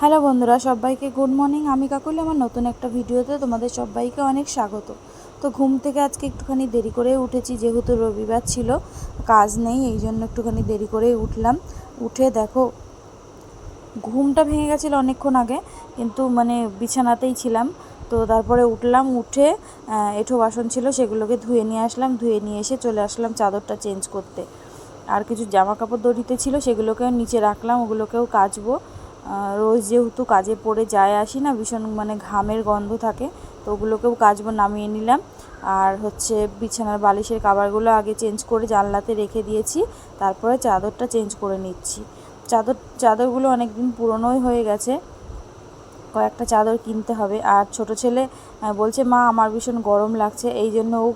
Hello বন্ধুরা, সবাইকে good morning. আমি কাকুলি, আমার নতুন একটা ভিডিওতে তোমাদের সবাইকে অনেক স্বাগত। তো ঘুম থেকে আজকে একটুখানি দেরি করে উঠেছি, যেহেতু রবিবার ছিল, কাজ নেই, এই জন্য একটুখানি দেরি করে উঠলাম। উঠে দেখো, ঘুমটা ভেঙে গেছিল অনেকক্ষণ আগে, কিন্তু মানে বিছানাতেই ছিলাম। তো তারপরে উঠলাম, উঠে এঁঠো বাসন ছিল, সেগুলোকে ধুয়ে নিয়ে আসলাম, ধুয়ে নিয়ে এসে চলে আসলাম চাদরটা চেঞ্জ করতে। আর কিছু জামা কাপড় দড়িতে ছিল, সেগুলোকেও নিচে রাখলাম, ওগুলোকেও কাচবো। রোজ যেহেতু কাজে পড়ে যায় আসি না, ভীষণ মানে ঘামের গন্ধ থাকে, তো ওগুলোকেও কাচবো নামিয়ে নিলাম। আর হচ্ছে বিছানার বালিশের কাবারগুলো আগে চেঞ্জ করে জানলাতে রেখে দিয়েছি, তারপরে চাদরটা চেঞ্জ করে নিচ্ছি। চাদর, চাদরগুলো অনেক দিন পুরনোই হয়ে গেছে, কয়েকটা চাদর কিনতে হবে। আর ছোট ছেলে বলছে, মা, আমার ভীষণ গরম লাগছে। এই জন্য ও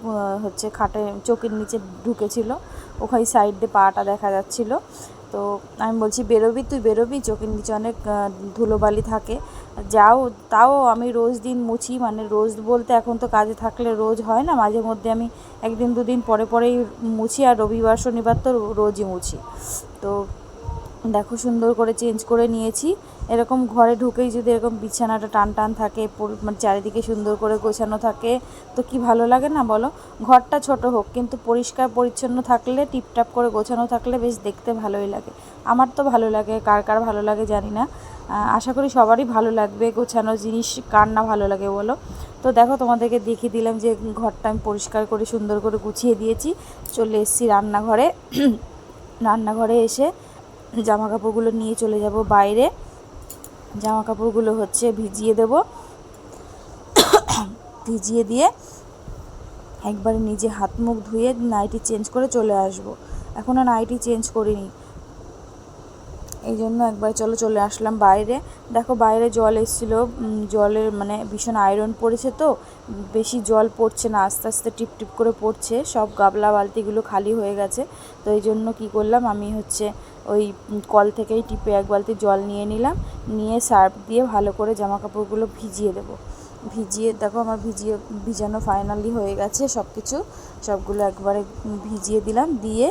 হচ্ছে খাটে, চোখের নিচে ঢুকেছিল, ওখানে সাইড দিয়ে পাটা দেখা যাচ্ছিল। তো আমি বলছি, বেরোবি তুই, বেরোবি। চোখের নিচে অনেক ধুলোবালি থাকে। যাও, তাও আমি রোজ দিন মুছি মানে রোজ বলতে এখন তো কাজে থাকলে রোজ হয় না। মাঝে মধ্যে আমি একদিন দুদিন পরে পরেই মুছি, আর রবিবার, শনিবার তো রোজই মুছি। তো দেখো সুন্দর করে চেঞ্জ করে নিয়েছি। এরকম ঘরে ঢুকেই যদি এরকম বিছানাটা টান টান থাকে মানে চারিদিকে সুন্দর করে গোছানো থাকে, তো কি ভালো লাগে না বলো? ঘরটা ছোট হোক, কিন্তু পরিষ্কার পরিচ্ছন্ন থাকলে, টিপটাপ করে গোছানো থাকলে বেশ দেখতে ভালোই লাগে। আমার তো ভালো লাগে, কার কার ভালো লাগে জানি না। আশা করি সবারই ভালো লাগবে গোছানো জিনিস, কার না ভালো লাগে বলো? তো দেখো তোমাদেরকে দেখিয়ে দিলাম যে ঘরটা আমি পরিষ্কার করে, সুন্দর করে গুছিয়ে দিয়েছি। চলে এসেছি রান্নাঘরে। রান্নাঘরে এসে জামা কাপড়গুলো নিয়ে চলে যাব বাইরে। জামা কাপড়গুলো হচ্ছে ভিজিয়ে দেব। ভিজিয়ে দিয়ে একবারে নিজে হাত মুখ ধুয়ে নাইটি চেঞ্জ করে চলে আসব। এখনও নাইটি চেঞ্জ করিনি। এই জন্য একবার চলো চলে আসলাম বাইরে। দেখো বাইরে জল এসেছিল। জলের মানে ভীষণ আয়রন পড়েছে তো। বেশি জল পড়ছে না, আস্তে আস্তে টিপ টিপ করে পড়ছে। সব গাবলা বালতিগুলো খালি হয়ে গেছে। তো এই জন্য কী করলাম, আমি হচ্ছে ওই কল থেকেই টিপে এক বালতি জল নিয়ে নিলাম নিয়ে সার্ফ দিয়ে ভালো করে জামা কাপড়গুলো ভিজিয়ে দেবো। ভিজিয়ে দেখো আমার ভিজিয়ে ভিজানো ফাইনালি হয়ে গেছে সব কিছু সবগুলো একবারে ভিজিয়ে দিলাম দিয়ে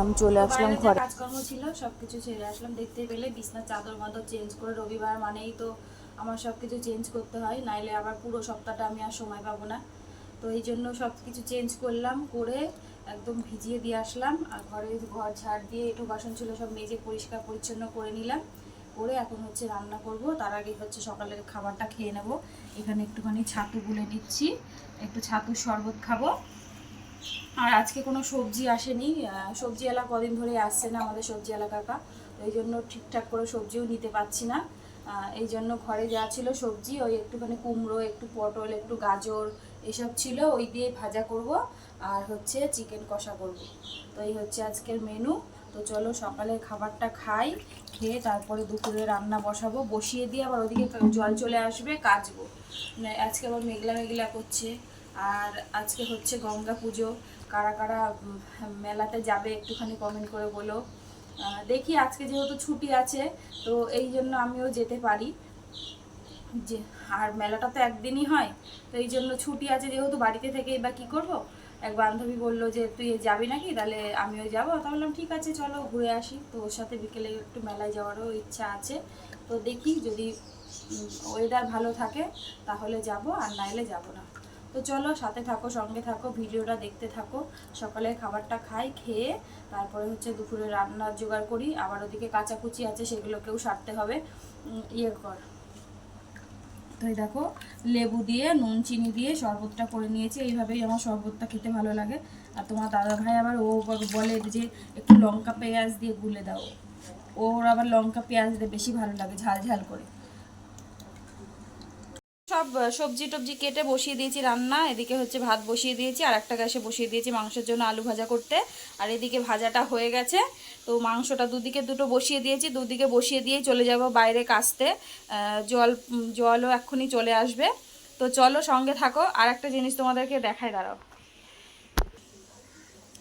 আমি চলে আসলাম ঘরে। কাজকর্ম ছিল সবকিছু ছেড়ে আসলাম। দেখতে পেলে বিছনার চাদর মাদর চেঞ্জ করে রবিবার মানেই তো আমার সব কিছু চেঞ্জ করতে হয় নাইলে আবার পুরো সপ্তাহটা আমি আর সময় পাবো না। তো এই জন্য সব কিছু চেঞ্জ করলাম করে একদম ভিজিয়ে দিয়ে আসলাম আর ঘরে ঘর ঝাড় দিয়ে একটু বাসন ছিল সব মেজে পরিষ্কার পরিচ্ছন্ন করে নিলাম। করে এখন হচ্ছে রান্না করব তার আগে হচ্ছে সকালের খাবারটা খেয়ে নেব। এখানে একটুখানি ছাতু গুলে নিচ্ছি একটু ছাতুর শরবত খাব। আর আজকে কোনো সবজি আসেনি আহ, সবজিওয়ালা কদিন ধরে আসছে না আমাদের সবজিওয়ালা কাকা এই জন্য ঠিকঠাক করে সবজিও নিতে পারছি না। এই জন্য ঘরে যা ছিল সবজি ওই একটুখানি কুমড়ো একটু পটল একটু গাজর এসব ছিল ওই দিয়ে ভাজা করব। আর হচ্ছে চিকেন কষা করব। তো এই হচ্ছে আজকের মেনু তো চলো সকালে খাবারটা খাই, খেয়ে তারপরে দুপুরে রান্না বসাবো। বসিয়ে দিয়ে আবার ওদিকে জল চলে আসবে, কাচবো। মানে আজকে আবার মেঘলা মেঘলা করছে। আর আজকে হচ্ছে গঙ্গা পুজো। কারা কারা মেলাতে যাবে একটুখানি কমেন্ট করে বলো। দেখি আজকে যেহেতু ছুটি আছে, তো এই জন্য আমিও যেতে পারি। যে, আর মেলাটা তো একদিনই হয়, তো এই জন্য ছুটি আছে যেহেতু বাড়িতে থেকেই বা কী করব? এক বান্ধবী বলল যে, তুই যাবি নাকি? তাহলে আমিও যাব। তা বললাম, ঠিক আছে, চলো ঘুরে আসি। তো ওর সাথে বিকেলে একটু মেলায় যাওয়ারও ইচ্ছা আছে। তো দেখি যদি ওয়েদার ভালো থাকে, তাহলে যাব, আর নাইলে যাব না। তো চলো, সাথে থাকো, সঙ্গে থাকো, ভিডিওটা দেখতে থাকো। সকালে খাবারটা খাই, খেয়ে তারপরে হচ্ছে দুপুরে রান্নার জোগাড় করি। আবার ওদিকে কাচাকুচি আছে, সেগুলোকেও সারতে হবে। ইয়ে কর। এই দেখো, লেবু দিয়ে, নুন, চিনি দিয়ে শরবতটা করে নিয়েছি। এইভাবেই আমার শরবতটা খেতে ভালো লাগে। আর তোমার দাদা ভাই আবার ও বলে যে একটু লঙ্কা পেঁয়াজ দিয়ে গুলে দাও। ওর আবার লঙ্কা পেঁয়াজ দিয়ে বেশি ভালো লাগে, ঝাল ঝাল করে। সব সবজি টবজি কেটে বসিয়ে দিয়েছি রান্না। এদিকে হচ্ছে ভাত বসিয়ে দিয়েছি আর একটা গ্যাসে বসিয়ে দিয়েছি মাংসের জন্য আলু ভাজা করতে। আর এদিকে ভাজাটা হয়ে গেছে। তো মাংসটা দুদিকে দুটো বসিয়ে দিয়েছি, দুদিকে বসিয়ে দিয়ে চলে যাব বাইরে কাচতে জল জলও এক্ষুনি চলে আসবে। তো চলো সঙ্গে থাকো আর একটা জিনিস তোমাদেরকে দেখায় দাঁড়াও।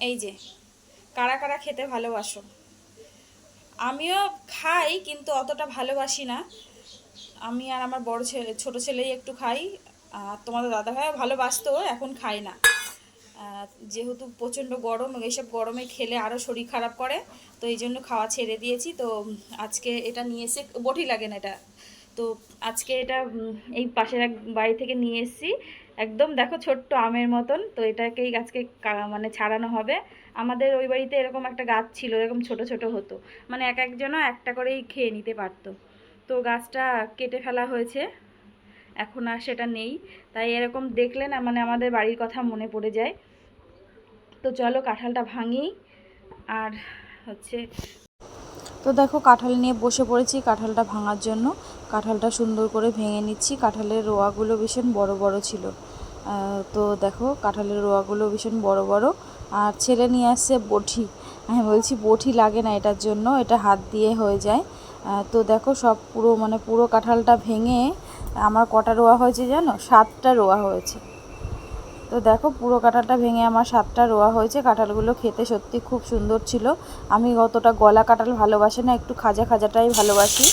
এই যে, কারা কারা খেতে ভালোবাসো? আমিও খাই, কিন্তু অতটা ভালোবাসি না। আমি আর আমার বড় ছেলে, ছোটো ছেলেই একটু খাই, আর তোমাদের দাদা ভাইও ভালোবাসতো, এখন খাই না। যেহেতু প্রচণ্ড গরম, এইসব গরমে খেলে আরও শরীর খারাপ করে, তো এই জন্য খাওয়া ছেড়ে দিয়েছি। তো আজকে এটা নিয়ে এসে বটি লাগে না এটা। তো, আজকে এটা এই পাশের এক বাড়ি থেকে নিয়ে এসেছি। একদম দেখো ছোট্ট আমের মতন, তো এটাকেই গাছকে মানে ছাড়ানো হবে। আমাদের ওই বাড়িতে এরকম একটা গাছ ছিল, এরকম ছোট ছোট হতো। মানে এক একজনও একটা করেই খেয়ে নিতে পারতো। তো গাছটা কেটে ফেলা হয়েছে। এখন আর সেটা নেই। তাই এরকম দেখলে না মানে আমাদের বাড়ির কথা মনে পড়ে যায়। তো চলো কাঁঠালটা ভাঙি। আর হচ্ছে তো দেখো, কাঁঠাল নিয়ে বসে পড়েছি কাঁঠালটা ভাঙার জন্য। কাঁঠালটা সুন্দর করে ভেঙে নিচ্ছি। কাঁঠালের রোয়াগুলো ভীষণ বড় বড় ছিল। তো দেখো, কাঁঠালের রোয়াগুলো ভীষণ বড় বড়। আর ছেলে নিয়ে আসছে বটি আমি বলছি বটি লাগে না এটার জন্য, এটা হাত দিয়ে হয়ে যায়। তো দেখো, সব পুরো মানে পুরো কাঁঠালটা ভেঙে আমার কটা রোয়া হয়েছে জানো? সাতটা রোয়া হয়েছে। তো দেখো, পুরো কাঁঠালটা ভেঙে আমার সাতটা রোয়া হয়েছে। কাঁঠালগুলো খেতে সত্যি খুব সুন্দর ছিল। আমি অতটা গলা কাঁঠাল ভালোবাসি না, একটু খাজা খাজাটাই ভালোবাসি।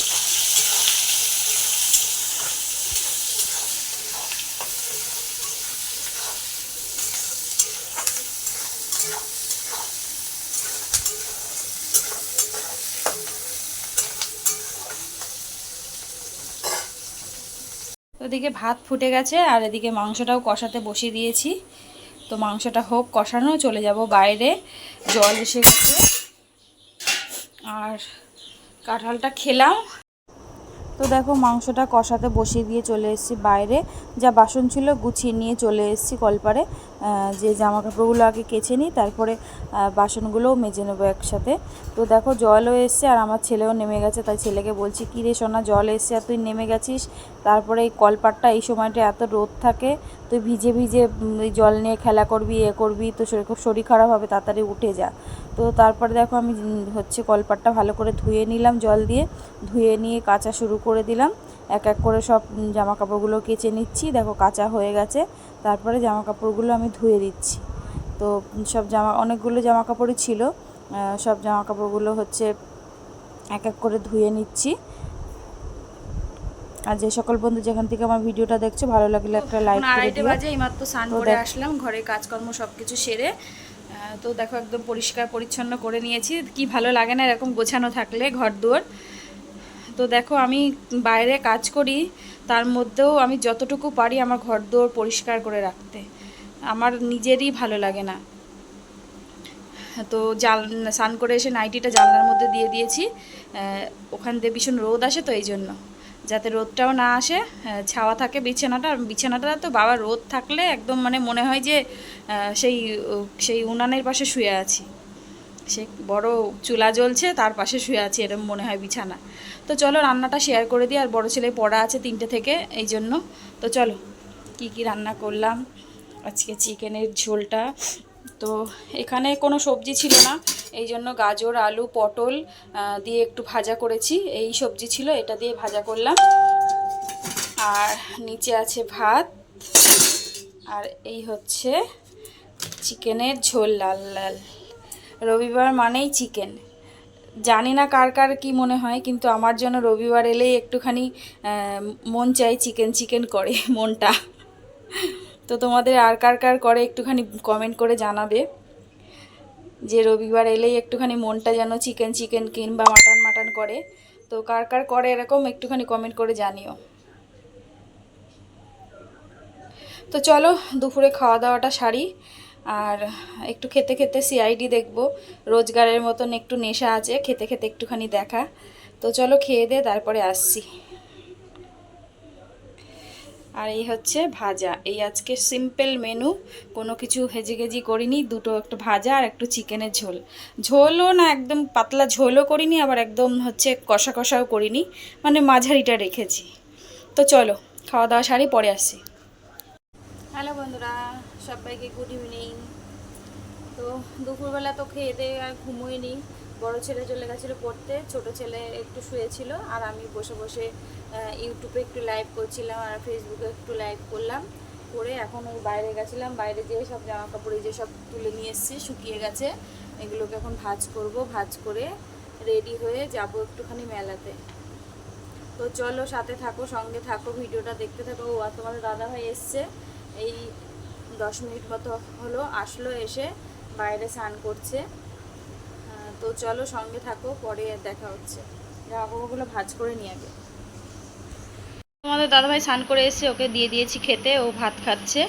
ওদিকে ভাত ফুটে গেছে আর এদিকে মাংসটাও কষাতে বসিয়ে দিয়েছি। তো মাংসটা হোক, কষানো, চলে যাব বাইরে। জল এসে গেছে। আর কাঁঠালটা খেলাম। তো দেখো, মাংসটা কষাতে বসিয়ে দিয়ে চলে এসেছি বাইরে। যা বাসন ছিল গুছিয়ে নিয়ে চলে এসেছি কলপারে। যে জামা কাপড়গুলো আগে কেচে নিই, তারপরে বাসনগুলোও মেজে নেব একসাথে। তো দেখো, জলও এসছে আর আমার ছেলেও নেমে গেছে, তাই ছেলেকে বলছি, কী রে সোনা, জল এসছে আর তুই নেমে গেছিস? তারপরে এই কলপারটা এই সময়টা এত রোদ থাকে, তুই ভিজে ভিজে জল নিয়ে খেলা করবি, এ করবি তো শরীর খুব শরীর খারাপ হবে, তাড়াতাড়ি উঠে যা। তো তারপরে দেখো, আমি হচ্ছে কলপাটটা ভালো করে ধুয়ে নিলাম জল দিয়ে, ধুয়ে নিয়ে কাচা শুরু করে দিলাম। এক এক করে সব জামা কাপড়গুলো কেচে নিচ্ছি। দেখো কাঁচা হয়ে গেছে। তারপরে জামা কাপড়গুলো আমি ধুয়ে দিচ্ছি। তো সব জামা অনেকগুলো জামা কাপড়ই ছিল সব জামা কাপড়গুলো হচ্ছে এক এক করে ধুয়ে নিচ্ছি। আর যে সকল বন্ধু যেখান থেকে আমার ভিডিওটা দেখছ ভালো লাগলে একটা লাইক করে দিও। বাজে এইমাত্র স্নান করে আসলাম ঘরে কাজকর্ম সব কিছু সেরে তো দেখো একদম পরিষ্কার পরিচ্ছন্ন করে নিয়েছি। কি ভালো লাগে না এরকম গোছানো থাকলে ঘর দুয়ার তো দেখো, আমি বাইরে কাজ করি, তার মধ্যেও আমি যতটুকু পারি আমার ঘর দুয়ার পরিষ্কার করে রাখতে। আমার নিজেরই ভালো লাগে না। তো জাল, স্নান করে এসে নাইটিটা জানলার মধ্যে দিয়ে দিয়েছি। ওখান দিয়ে ভীষণ রোদ আসে তো এই জন্য। যাতে রোদটাও না আসে ছাওয়া থাকে বিছানাটা। বিছানাটা তো বাবা, রোদ থাকলে একদম মানে মনে হয় যে সেই সেই উনানের পাশে শুয়ে আছি। সে বড় চুলা জ্বলছে, তার পাশে শুয়ে আছি এরকম মনে হয় বিছানা। তো চলো রান্নাটা শেয়ার করে দিই, আর বড় ছেলে পড়া আছে তিনটে থেকে, এই জন্য। তো চলো, কি কি রান্না করলাম? আজকে চিকেনের ঝোলটা। তো এখানে কোনো সবজি ছিল না, এই জন্য গাজর, আলু, পটল দিয়ে একটু ভাজা করেছি। এই সবজি ছিল, এটা দিয়ে ভাজা করলাম। আর নিচে আছে ভাত। আর এই হচ্ছে চিকেনের ঝোল, লাল লাল। রবিবার মানেই চিকেন। জানি না কার কার কি মনে হয়, কিন্তু আমার জন্য রবিবার এলেই একটুখানি মন চাই চিকেন চিকেন করে মনটা। তো তোমাদের আর কার কার করে একটুখানি কমেন্ট করে জানাবে যে রবিবার এলেই একটুখানি মনটা যেন চিকেন চিকেন কিংবা মাটন মাটন করে। তো কার কার করে এরকম একটুখানি কমেন্ট করে জানিও। তো চলো, দুপুরে খাওয়া দাওয়াটা সারি। আর একটু খেতে খেতে সিআইডি দেখব। রোজগারের মতন একটু নেশা আছে, খেতে খেতে একটুখানি দেখা। তো চলো খেয়ে দে, তারপরে আসছি। আর এই হচ্ছে ভাজা। এই আজকে সিম্পল মেনু কোনো কিছু হেজিগেজি করিনি, দুটো একটু ভাজা আর একটু চিকেনের ঝোল। ঝোলও না, একদম পাতলা ঝোলও করিনি, আবার একদম হচ্ছে কষা কষাও করিনি মানে মাঝারিটা রেখেছি। তো চলো, খাওয়া দাওয়া সারি, পরে আসছি। হ্যালো বন্ধুরা, সবাইকে গুড ইভিনিং তো দুপুরবেলা তো খেয়ে দিয়ে আর ঘুমোইনি। বড় ছেলে চলে গেছিল পড়তে, ছোট ছেলে একটু শুয়েছিল আর আমি বসে বসে ইউটিউবে একটু লাইভ করছিলাম আর ফেসবুকে একটু লাইভ করলাম। করে এখন ওই বাইরে গেছিলাম, বাইরে যেয়ে সব জামা কাপড় যে সব তুলে নিয়ে এসেছি, শুকিয়ে গেছে। এগুলোকে এখন ভাজ করব, ভাজ করে রেডি হয়ে যাব একটুখানি মেলাতে। তো চলো সাথে থাকো, সঙ্গে থাকো, ভিডিওটা দেখতে থাকো। ও আর তোমার দাদা ভাই এসছে। এই দশ মিনিট মতো হলো, আসলো এসে। বাইরে স্নান করছে। তো চলো সঙ্গে থাকো পরে দেখা হচ্ছে। জামা কাপড়গুলো ভাজ করে নিয়ে আগে। তোমাদের দাদাভাই স্নান করে এসে ওকে দিয়ে দিয়েছি খেতে ও ভাত খাচ্ছে।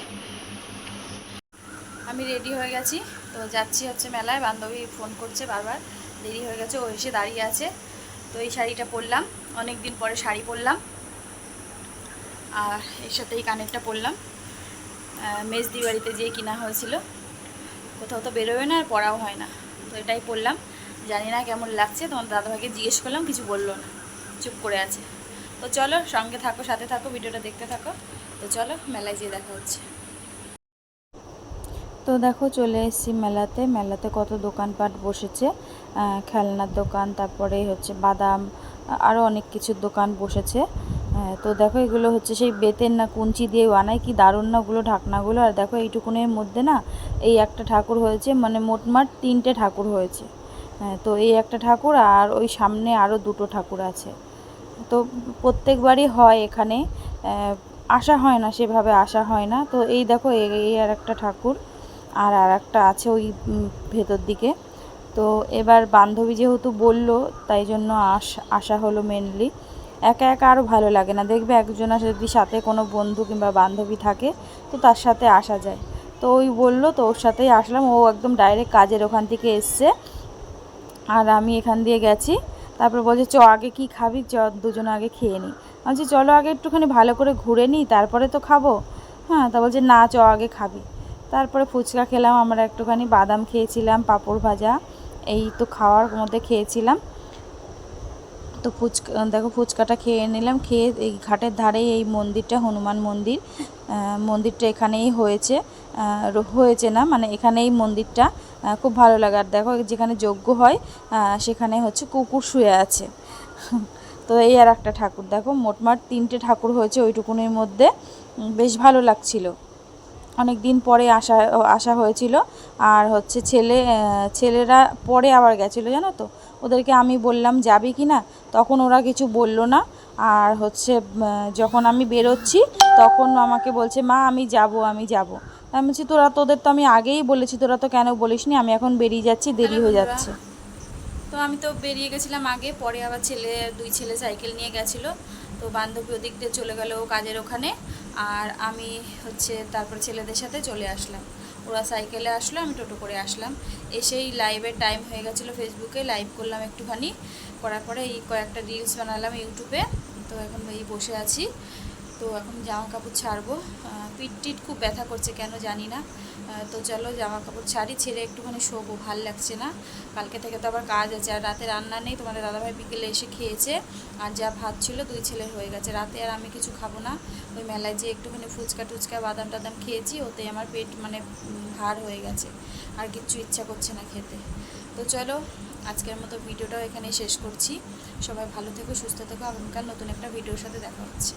আমি রেডি হয়ে গেছি। তো যাচ্ছি হচ্ছে মেলায় বান্ধবী ফোন করছে বারবার। দেরি হয়ে গেছে ও এসে দাঁড়িয়ে আছে। তো এই শাড়িটা পরলাম অনেক দিন পরে শাড়ি পরলাম। আর এর সাথে এই কানেরটা পরলাম। মেজদি বাড়িতে যেয়ে কিনা হয়েছিল। কোথাও তো বেরোবে না আর পড়াও হয় না। তো এটাই পড়লাম। জানি না কেমন লাগছে, তোমার দাদাভাইকে জিজ্ঞেস করলাম, কিছু বলল না। চুপ করে আছে। তো চলো, সঙ্গে থাকো, সাথে থাকো, ভিডিওটা দেখতে থাকো। তো চলো, মেলায় যেয়ে দেখা হচ্ছে। তো দেখো, চলে এসেছি মেলাতে। মেলাতে কত দোকানপাট বসেছে খেলনার দোকান, তারপরে হচ্ছে বাদাম আরও অনেক কিছুর দোকান বসেছে। আহ, তো দেখো এগুলো হচ্ছে সেই বেতের না কুঞ্চি দিয়ে বানায় কি দারুণ না ওগুলো ঢাকনাগুলো। আর দেখো এইটুকুনের মধ্যে না এই একটা ঠাকুর হয়েছে মানে মোটমাট তিনটে ঠাকুর হয়েছে। হ্যাঁ, তো এই একটা ঠাকুর আর ওই সামনে আরও দুটো ঠাকুর আছে। তো প্রত্যেকবারই হয় এখানে আসা হয় না সেভাবে আসা হয় না। তো এই দেখো এই আর একটা ঠাকুর আর আর একটা আছে ওই ভেতর দিকে। তো এবার বান্ধবী যেহেতু বলল তাই জন্য আস আসা হলো মেনলি একা একা আরও ভালো লাগে না। দেখবে একজনের যদি সাথে কোনো বন্ধু কিংবা বান্ধবী থাকে, তো তার সাথে আসা যায়। তো ওই বলল, তো ওর সাথেই আসলাম। ও একদম ডাইরেক্ট কাজের ওখান থেকে এসছে। আর আমি এখান দিয়ে গেছি। তারপর বলছে, চ, আগে কি খাবি? চ, দুজন আগে খেয়ে নিই বলছি, চলো আগে একটুখানি ভালো করে ঘুরে নিই তারপরে তো খাব। হ্যাঁ তা বলছে, না, চ, আগে খাবি। তারপরে ফুচকা খেলাম, আমরা একটুখানি বাদাম খেয়েছিলাম, পাঁপড় ভাজা, এই তো খাওয়ার মধ্যে খেয়েছিলাম। তো ফুচকা, দেখো ফুচকাটা খেয়ে নিলাম। খেয়ে এই ঘাটের ধারেই এই মন্দিরটা, হনুমান মন্দির। মন্দিরটা এখানেই হয়েছে। হয়েছে না মানে এখানেই মন্দিরটা। খুব ভালো লাগে। আর দেখো যেখানে যজ্ঞ হয় সেখানে হচ্ছে কুকুর শুয়ে আছে। তো এই আর একটা ঠাকুর। দেখো মোটমাট তিনটে ঠাকুর হয়েছে ওইটুকুনের মধ্যে। বেশ ভালো লাগছিল। অনেক দিন পরে আসা আসা হয়েছিল। আর হচ্ছে ছেলে ছেলেরা পরে আবার গেছিল, জানো তো? ওদেরকে আমি বললাম যাবি কি না? তখন ওরা কিছু বলল না। আর হচ্ছে যখন আমি বেরোচ্ছি তখন আমাকে বলছে মা আমি যাব আমি যাব। আমি বলছি তোরা তোদের তো আমি আগেই বলেছি তোরা তো কেন বলিসনি? আমি এখন বেরিয়ে যাচ্ছি দেরি হয়ে যাচ্ছে। তো আমি তো বেরিয়ে গেছিলাম আগে পরে আবার ছেলে দুই ছেলে সাইকেল নিয়ে গেছিল। তো বান্ধবী ওদিক দিয়ে চলে গেল কাজের ওখানে। আর আমি হচ্ছে তারপর ছেলেদের সাথে চলে আসলাম। ওরা সাইকেলে আসলো, আমি টোটো করে আসলাম। এসেই লাইভের টাইম হয়ে গেছিল ফেসবুকে লাইভ করলাম একটুখানি। করার পরে এই কয়েকটা রিলস বানালাম ইউটিউবে। তো এখন এই বসে আছি। তো এখন জামা কাপড় ছাড়বো পিঠ টিট খুব ব্যথা করছে, কেন জানি না। তো চলো জামা কাপড় ছাড়ি, ছেড়ে একটুখানি শোবো, ভালো লাগছে না। কালকে থেকে তো আবার কাজ আছে, আর রাতে রান্না নেই, তোমাদের দাদাভাই বিকেলে এসে খেয়েছে। আর যা ভাত ছিল দুই ছেলের হয়ে গেছে। রাতে আর আমি কিছু খাব না। ওই মেলায় যে একটুখানি ফুচকা টুচকা, বাদাম টাদাম খেয়েছি, ওতে আমার পেট মানে ভার হয়ে গেছে। আর কিচ্ছু ইচ্ছা করছে না খেতে। তো চলো, আজকের মতো ভিডিওটাও এখানেই শেষ করছি। সবাই ভালো থেকো, সুস্থ থেকো। আগামীকাল নতুন একটা ভিডিওর সাথে দেখা হচ্ছে।